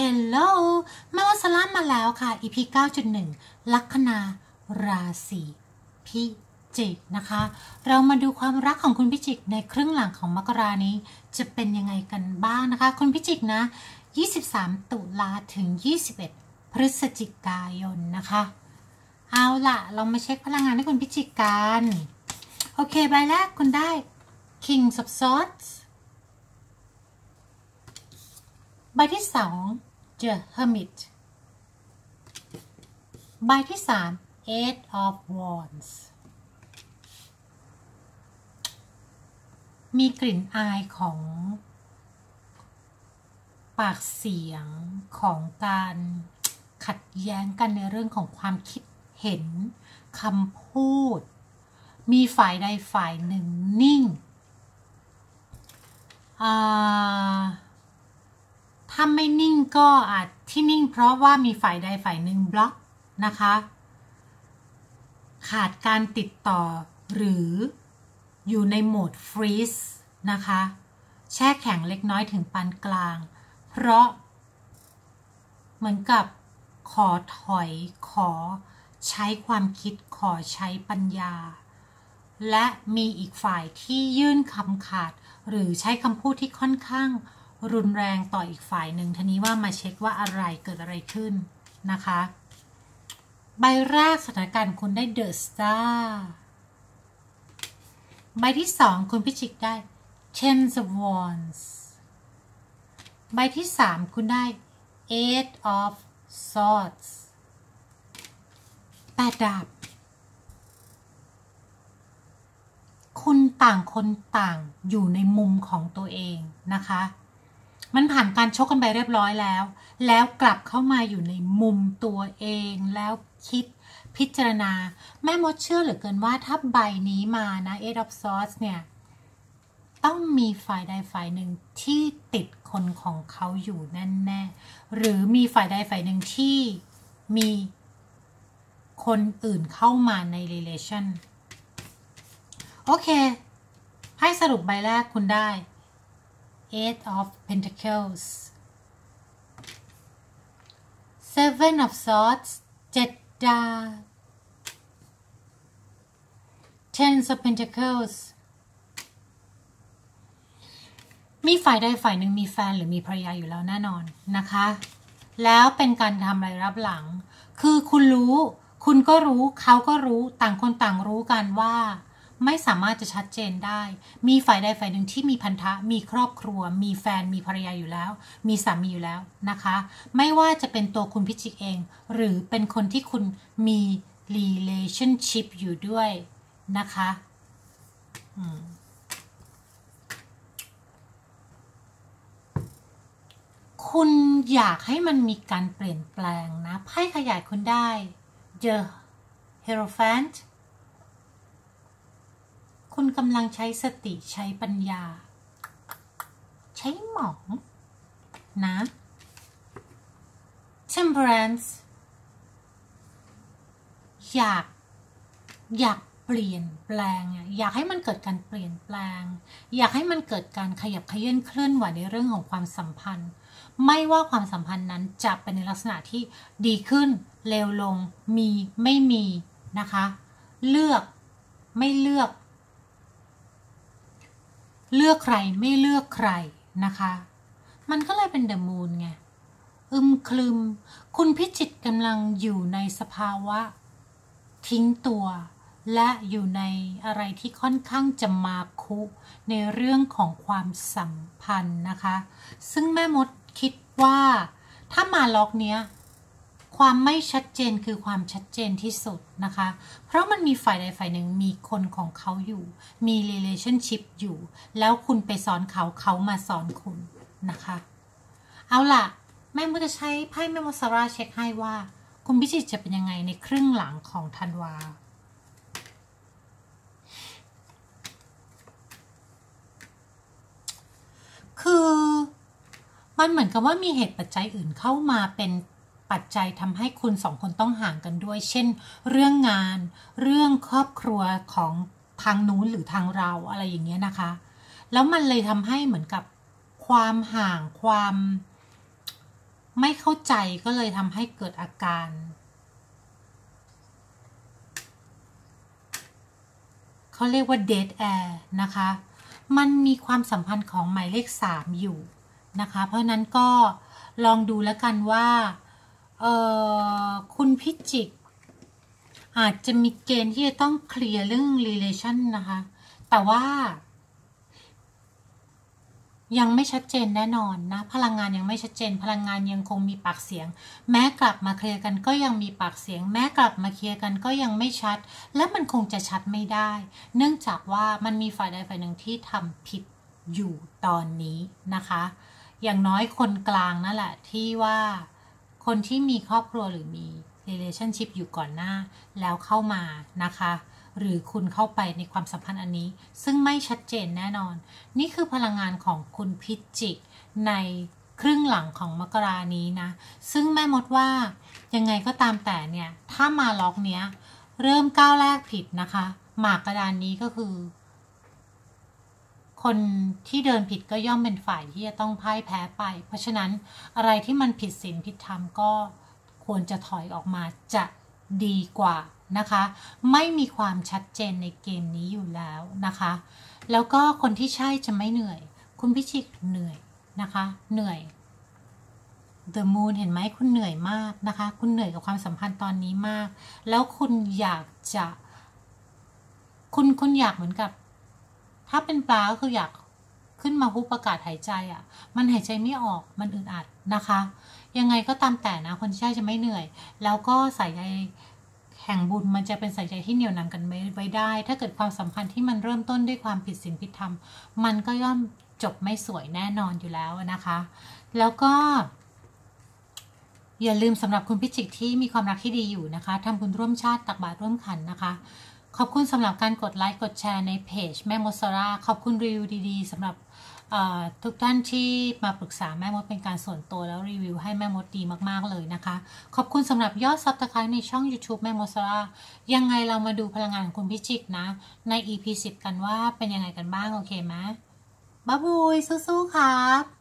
Hello แม่ว่าสลามมาแล้วค่ะ EP 9.1 ลัคนาราศีพิจิกนะคะ เรามาดูความรักของคุณพิจิกในครึ่งหลังของมกรานี้ จะเป็นยังไงกันบ้างนะคะ คุณพิจิกนะ 23 ตุลาถึง 21 พฤศจิกายนนะคะ เอาล่ะเรามาเช็คพลังงานให้คุณพิจิกกัน โอเค ใบแรกคุณได้ King of Swords ใบที่สอง The Hermit ใบที่สาม Eight of Wands มีกลิ่นอายของปากเสียงของการขัดแย้งกันในเรื่องของความคิดเห็นคำพูด มีฝ่ายใดฝ่ายหนึ่งนิ่ง ถ้าไม่นิ่งก็อาจที่นิ่งเพราะว่ามีฝ่ายใดฝ่ายหนึ่งบล็อกนะคะ ขาดการติดต่อหรืออยู่ในโหมดฟรีซนะคะ แช่แข็งเล็กน้อยถึงปานกลาง เพราะ เหมือนกับขอถอยขอใช้ความคิดขอใช้ปัญญา และมีอีกฝ่ายที่ยื่นคำขาด หรือใช้คำพูดที่ค่อนข้าง รุนแรงต่ออีกฝ่ายหนึ่งทีนี้ว่ามาเช็คว่าอะไรเกิดอะไรขึ้นนะคะ ใบแรกสถานการณ์คุณได้เดอะสตาร์ใบที่สองคุณพิจิกได้ Ten of Wands ใบที่สามคุณได้ Eight of Swords แปดดาบ คุณต่างคนต่างอยู่ในมุมของตัวเองนะคะ มันผ่านการชกกันไปเรียบร้อยแล้ว แล้วกลับเข้ามาอยู่ในมุมตัวเองแล้วคิดพิจารณา แม่มดเชื่อเหลือเกินว่าถ้าใบนี้มานะ Eight of Swords เนี่ย ต้องมีฝ่ายใดฝ่ายหนึ่งที่ติดคนของเขาอยู่แน่ๆหรือมีฝ่ายใดฝ่ายหนึ่งที่มีคนอื่นเข้ามาใน relation โอเค ให้สรุปใบแรกคุณได้ Eight of Pentacles Seven of Swords เจ็ดดา Ten of Pentacles มีฝ่ายใดฝ่ายหนึ่งมีแฟนหรือมีภรรยาอยู่แล้วแน่นอนนะคะ แล้วเป็นการทำอะไรรับหลัง คือคุณรู้ คุณก็รู้เขาก็รู้ต่างคนต่างรู้กันว่า ไม่สามารถจะชัดเจนได้ มีฝ่ายใดฝ่ายหนึ่งที่มีพันธะ มีครอบครัว มีแฟน มีภรรยาอยู่แล้ว มีสามีอยู่แล้วนะคะ ไม่ว่าจะเป็นตัวคุณพิจิกเอง หรือเป็นคนที่คุณมี relationship อยู่ด้วยนะคะคุณอยากให้มันมีการเปลี่ยนแปลงนะ ไพ่ขยายคุณได้ The Hierophant คุณกำลังใช้สติใช้ปัญญา ใช้หมองนะ temperance อยากอยากเปลี่ยนแปลง อยากให้มันเกิดการเปลี่ยนแปลง อยากให้มันเกิดการขยับขยื่นเคลื่อนไหวในเรื่องของความสัมพันธ์ ไม่ว่าความสัมพันธ์นั้นจะเป็นในลักษณะที่ดีขึ้นเลวลงมีไม่มีนะคะ เลือกไม่เลือก เลือกใครไม่เลือกใครนะคะ มันก็เลยเป็นเดอะมูนไง อึมคลึม คุณพิจิตกำลังอยู่ในสภาวะ ทิ้งตัว และอยู่ในอะไรที่ค่อนข้างจะมาคุในเรื่องของความสัมพันธ์นะคะ ซึ่งแม่มดคิดว่า ถ้ามาล็อกเนี้ย ความไม่ชัดเจนคือความชัดเจนที่สุดนะคะ เพราะมันมีฝ่ายใดฝ่ายหนึ่งมีคนของเขาอยู่ มี relationship อยู่ แล้วคุณไปสอนเขาเขามาสอนคุณนะคะ เอาล่ะ แม่มุจะใช้ไพ่แม่มสาราเช็คให้ว่า คุณพิจิตจะเป็นยังไงในครึ่งหลังของธันวาคือมันเหมือนกับว่ามีเหตุปัจจัยอื่นเข้ามาเป็น ปัจจัยทำให้คุณสองคนต้องห่างกันด้วย เช่น เรื่องงาน เรื่องครอบครัวของทางนู้นหรือทางเราอะไรอย่างเงี้ยนะคะ แล้วมันเลยทำให้เหมือนกับความห่างความไม่เข้าใจก็เลยทำให้เกิดอาการ เขาเรียกว่า dead air นะคะ มันมีความสัมพันธ์ของหมายเลข 3 อยู่นะคะ เพราะนั้นก็ลองดูแล้วกันว่า คุณพิจิก อาจจะมีเกณฑ์ที่จะต้องเคลียร์เรื่อง relation นะคะ แต่ว่า ยังไม่ชัดเจนแน่นอนนะ พลังงานยังไม่ชัดเจน พลังงานยังคงมีปากเสียง แม้กลับมาเคลียร์กันก็ยังมีปากเสียง แม้กลับมาเคลียร์กันก็ยังไม่ชัด และมันคงจะชัดไม่ได้ เนื่องจากว่ามันมีฝ่ายใดฝ่ายหนึ่งที่ทำผิดอยู่ตอนนี้นะคะ อย่างน้อยคนกลางนั่นแหละที่ว่า คนที่มีครอบครัวหรือมี relationship อยู่ก่อนหน้า แล้วเข้ามานะคะ หรือคุณเข้าไปในความสัมพันธ์อันนี้ ซึ่งไม่ชัดเจนแน่นอน นี่คือพลังงานของคุณพิจิกในครึ่งหลังของมกรานี้นะ ซึ่งแม่มดว่ายังไงก็ตามแต่เนี่ย ถ้ามาล็อกเนี้ย เริ่มก้าวแรกผิดนะคะ หมากกระดานนี้ก็คือ คนที่เดินผิดก็ย่อมเป็นฝ่ายที่จะต้องพ่ายแพ้ไป เพราะฉะนั้นอะไรที่มันผิดศีลผิดธรรมก็ควรจะถอยออกมาจะดีกว่านะคะ ไม่มีความชัดเจนในเกมนี้อยู่แล้วนะคะ แล้วก็คนที่ใช่จะไม่เหนื่อย คุณพิชิตเหนื่อยนะคะ เหนื่อย The Moon เห็นไหมคุณเหนื่อยมากนะคะ คุณเหนื่อยกับความสัมพันธ์ตอนนี้มาก แล้วคุณอยากจะ คุณคุณอยากเหมือนกับ ถ้าเป็นปลาก็คืออยากขึ้นมาฮุบประกาศหายใจอะ่ะ มันหายใจไม่ออกมันอึดอัดนะคะ ยังไงก็ตามแต่นะ คนที่ใช่จะไม่เหนื่อย แล้วก็ใส่ใจแห่งบุญมันจะเป็นสายใจที่เหนียวนำกันไว้ได้ ถ้าเกิดความสัมพันธ์ที่มันเริ่มต้นด้วยความผิดศีลผิดธรรม มันก็ย่อมจบไม่สวยแน่นอนอยู่แล้วนะคะ แล้วก็ อย่าลืมสำหรับคุณพิจิกที่มีความรักที่ดีอยู่นะคะทำบุญร่วมชาติตักบาตรร่วมขันนะคะ ขอบคุณสำหรับการกดไลค์กดแชร์ในเพจแม่มดสราขอบคุณรีวิวดีๆสำหรับทุกท่านที่มาปรึกษาแม่มดเป็นการส่วนตัวแล้วรีวิวให้แม่มดดีมากๆเลยนะคะ ขอบคุณสำหรับยอดซับสไครต์ในช่อง YouTube แม่มดสรายังไงเรามาดูพลังงานของคุณพิจิกนะ ใน EP 10 กันว่าเป็นยังไงกันบ้าง โอเคไหมบ๊ายบายสู้ๆครับ